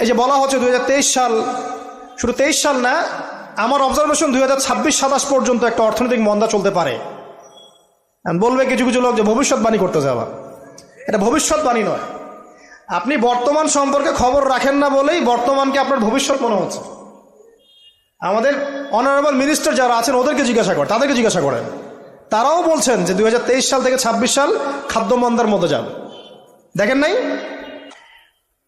এই যে বলা হচ্ছে দু হাজার তেইশ সাল, শুধু তেইশ সাল না, আমার অবজারভেশন দুই হাজার ছাব্বিশ সাতাশ পর্যন্ত একটা অর্থনৈতিক মন্দা চলতে পারে। বলবে কিছু কিছু লোক যে ভবিষ্যৎবাণী করতে যাওয়া এটা ভবিষ্যৎবাণী নয়। আপনি বর্তমান সম্পর্কে খবর রাখেন না বলেই বর্তমানকে আপনার ভবিষ্যৎ মনে হচ্ছে। আমাদের অনারেবল মিনিস্টার যারা আছেন, ওদেরকে জিজ্ঞাসা করেন তাদেরকে জিজ্ঞাসা করেন। তারাও বলছেন যে দু হাজার তেইশ সাল থেকে ২৬ সাল খাদ্যমন্দার মধ্যে যাবে। দেখেন নাই?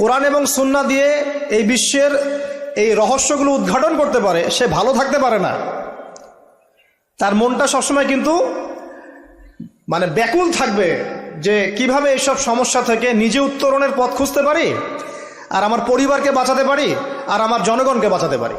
কোরআন এবং সুন্না দিয়ে এই বিশ্বের এই রহস্যগুলো উদ্ঘাটন করতে পারে, সে ভালো থাকতে পারে না। তার মনটা সবসময় কিন্তু মানে ব্যাকুল থাকবে যে কীভাবে এইসব সমস্যা থেকে নিজে উত্তরণের পথ খুঁজতে পারি, আর আমার পরিবারকে বাঁচাতে পারি, আর আমার জনগণকে বাঁচাতে পারি।